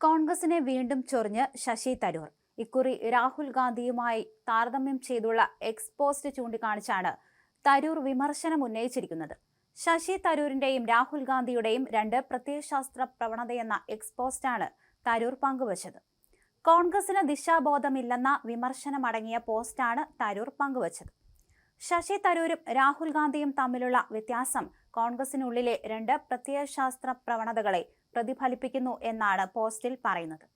കോൺഗ്രസിനെ വീണ്ടും ചൊറിഞ്ഞ് ശശി തരൂർ. ഇക്കുറി രാഹുൽ ഗാന്ധിയുമായി താരതമ്യം ചെയ്തുള്ള എക്സ്പോസ്റ്റ് ചൂണ്ടിക്കാണിച്ചാണ് തരൂർ വിമർശനം ഉന്നയിച്ചിരിക്കുന്നത്. ശശി തരൂരിന്റെയും രാഹുൽ ഗാന്ധിയുടെയും രണ്ട് പ്രത്യയശാസ്ത്ര പ്രവണതയെന്ന എക്സ്പോസ്റ്റാണ് തരൂർ പങ്കുവച്ചത്. കോൺഗ്രസിന് ദിശാബോധമില്ലെന്ന വിമർശനമടങ്ങിയ പോസ്റ്റാണ് തരൂർ പങ്കുവച്ചത്. ശശി തരൂരും രാഹുൽ ഗാന്ധിയും തമ്മിലുള്ള വ്യത്യാസം കോൺഗ്രസിനുള്ളിലെ രണ്ട് പ്രത്യയശാസ്ത്ര പ്രവണതകളെ പ്രതിഫലിപ്പിക്കുന്നു എന്നാണ് പോസ്റ്റിൽ പറയുന്നത്.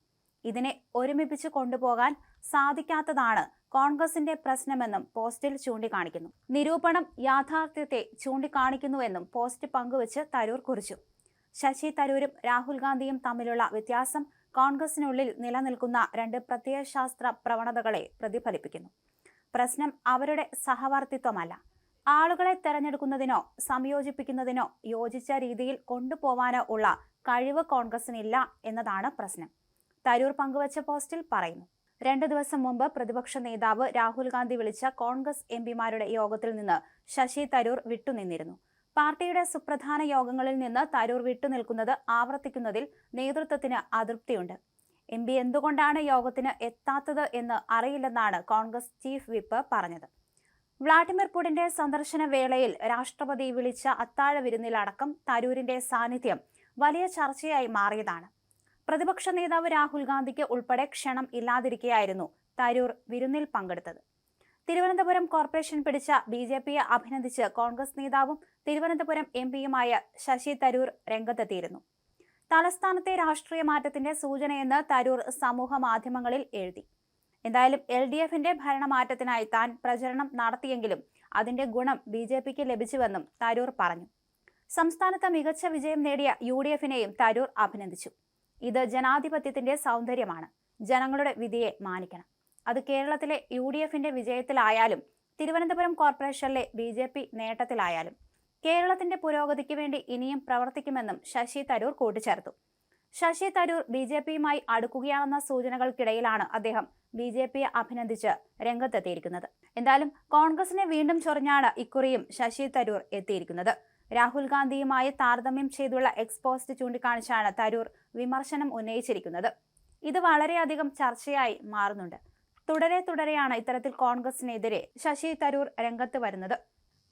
ഇതിനെ ഒരുമിപ്പിച്ച് കൊണ്ടുപോകാൻ സാധിക്കാത്തതാണ് കോൺഗ്രസിന്റെ പ്രശ്നമെന്നും പോസ്റ്റിൽ ചൂണ്ടിക്കാണിക്കുന്നു. നിരൂപണം യാഥാർത്ഥ്യത്തെ ചൂണ്ടിക്കാണിക്കുന്നുവെന്നും പോസ്റ്റ് പങ്കുവച്ച് തരൂർ കുറിച്ചു. ശശി തരൂരും രാഹുൽ ഗാന്ധിയും തമ്മിലുള്ള വ്യത്യാസം കോൺഗ്രസിനുള്ളിൽ നിലനിൽക്കുന്ന രണ്ട് പ്രത്യയശാസ്ത്ര പ്രവണതകളെ പ്രതിഫലിപ്പിക്കുന്നു. പ്രശ്നം അവരുടെ സഹവർത്തിത്വമല്ല. ആളുകളെ തെരഞ്ഞെടുക്കുന്നതിനോ സംയോജിപ്പിക്കുന്നതിനോ യോജിച്ച രീതിയിൽ കൊണ്ടുപോവാനോ ഉള്ള കഴിവ് കോൺഗ്രസിനില്ല എന്നതാണ് പ്രശ്നം. തരൂർ പങ്കുവച്ച പോസ്റ്റിൽ പറയുന്നു. രണ്ടു ദിവസം മുമ്പ് പ്രതിപക്ഷ നേതാവ് രാഹുൽ ഗാന്ധി വിളിച്ച കോൺഗ്രസ് എം പിമാരുടെ യോഗത്തിൽ നിന്ന് ശശി തരൂർ വിട്ടുനിന്നിരുന്നു. പാർട്ടിയുടെ സുപ്രധാന യോഗങ്ങളിൽ നിന്ന് തരൂർ വിട്ടുനിൽക്കുന്നത് ആവർത്തിക്കുന്നതിൽ നേതൃത്വത്തിന് അതൃപ്തിയുണ്ട്. എം പി എന്തുകൊണ്ടാണ് യോഗത്തിന് എത്താത്തത് എന്ന് അറിയില്ലെന്നാണ് കോൺഗ്രസ് ചീഫ് വിപ്പ് പറഞ്ഞത്. വ്ളാഡിമിർ പുടിന്റെ സന്ദർശന വേളയിൽ രാഷ്ട്രപതി വിളിച്ച അത്താഴ വിരുന്നിലടക്കം തരൂരിന്റെ സാന്നിധ്യം വലിയ ചർച്ചയായി മാറിയതാണ്. പ്രതിപക്ഷ നേതാവ് രാഹുൽ ഗാന്ധിക്ക് ഉൾപ്പെടെ ക്ഷണം ഇല്ലാതിരിക്കെയായിരുന്നു തരൂർ വിരുന്നിൽ പങ്കെടുത്തത്. തിരുവനന്തപുരം കോർപ്പറേഷൻ പിടിച്ച ബി ജെ പിയെ അഭിനന്ദിച്ച് കോൺഗ്രസ് നേതാവും തിരുവനന്തപുരം എം പിയുമായ ശശി തരൂർ രംഗത്തെത്തിയിരുന്നു. തലസ്ഥാനത്തെ രാഷ്ട്രീയ മാറ്റത്തിന്റെ സൂചനയെന്ന് തരൂർ സമൂഹ മാധ്യമങ്ങളിൽ എഴുതി. എന്തായാലും എൽ ഡി എഫിന്റെ ഭരണമാറ്റത്തിനായി താൻ പ്രചരണം നടത്തിയെങ്കിലും അതിന്റെ ഗുണം ബി ജെ പിക്ക് ലഭിച്ചുവെന്നും തരൂർ പറഞ്ഞു. സംസ്ഥാനത്ത് മികച്ച വിജയം നേടിയ യു ഡി എഫിനെയും തരൂർ അഭിനന്ദിച്ചു. ഇത് ജനാധിപത്യത്തിന്റെ സൗന്ദര്യമാണ്. ജനങ്ങളുടെ വിധിയെ മാനിക്കണം. അത് കേരളത്തിലെ യു ഡി എഫിന്റെ വിജയത്തിലായാലും തിരുവനന്തപുരം കോർപ്പറേഷനിലെ ബി ജെ പി നേട്ടത്തിലായാലും കേരളത്തിന്റെ പുരോഗതിക്ക് വേണ്ടി ഇനിയും പ്രവർത്തിക്കുമെന്നും ശശി തരൂർ കൂട്ടിച്ചേർത്തു. ശശി തരൂർ ബി ജെ പിയുമായി അടുക്കുകയാണെന്ന സൂചനകൾക്കിടയിലാണ് അദ്ദേഹം ബി ജെ പിയെ അഭിനന്ദിച്ച് രംഗത്തെത്തിയിരിക്കുന്നത്. എന്തായാലും കോൺഗ്രസിനെ വീണ്ടും ചൊറിഞ്ഞാണ് ഇക്കുറിയും ശശി തരൂർ എത്തിയിരിക്കുന്നത്. രാഹുൽ ഗാന്ധിയുമായി താരതമ്യം ചെയ്തുള്ള എക്സ്പോസ്റ്റ് ചൂണ്ടിക്കാണിച്ചാണ് തരൂർ വിമർശനം ഉന്നയിച്ചിരിക്കുന്നത്. ഇത് വളരെയധികം ചർച്ചയായി മാറുന്നുണ്ട്. തുടരെ തുടരെയാണ് ഇത്തരത്തിൽ കോൺഗ്രസിനെതിരെ ശശി തരൂർ രംഗത്ത് വരുന്നത്.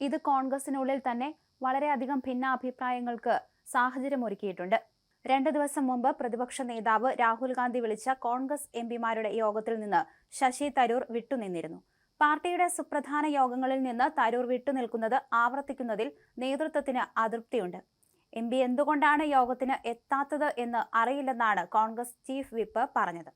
ഇത് കോൺഗ്രസിനുള്ളിൽ തന്നെ വളരെയധികം ഭിന്നാഭിപ്രായങ്ങൾക്ക് സാഹചര്യമൊരുക്കിയിട്ടുണ്ട്. രണ്ടു ദിവസം മുമ്പ് പ്രതിപക്ഷ നേതാവ് രാഹുൽ ഗാന്ധി വിളിച്ച കോൺഗ്രസ് എം പിമാരുടെ യോഗത്തിൽ നിന്ന് ശശി തരൂർ വിട്ടുനിന്നിരുന്നു. പാർട്ടിയുടെ സുപ്രധാന യോഗങ്ങളിൽ നിന്ന് തരൂർ വിട്ടുനിൽക്കുന്നത് ആവർത്തിക്കുന്നതിൽ നേതൃത്വത്തിന് അതൃപ്തിയുണ്ട്. എം പി എന്തുകൊണ്ടാണ് യോഗത്തിന് എത്താത്തത് എന്ന് അറിയില്ലെന്നാണ് കോൺഗ്രസ് ചീഫ് വിപ്പ് പറഞ്ഞത്.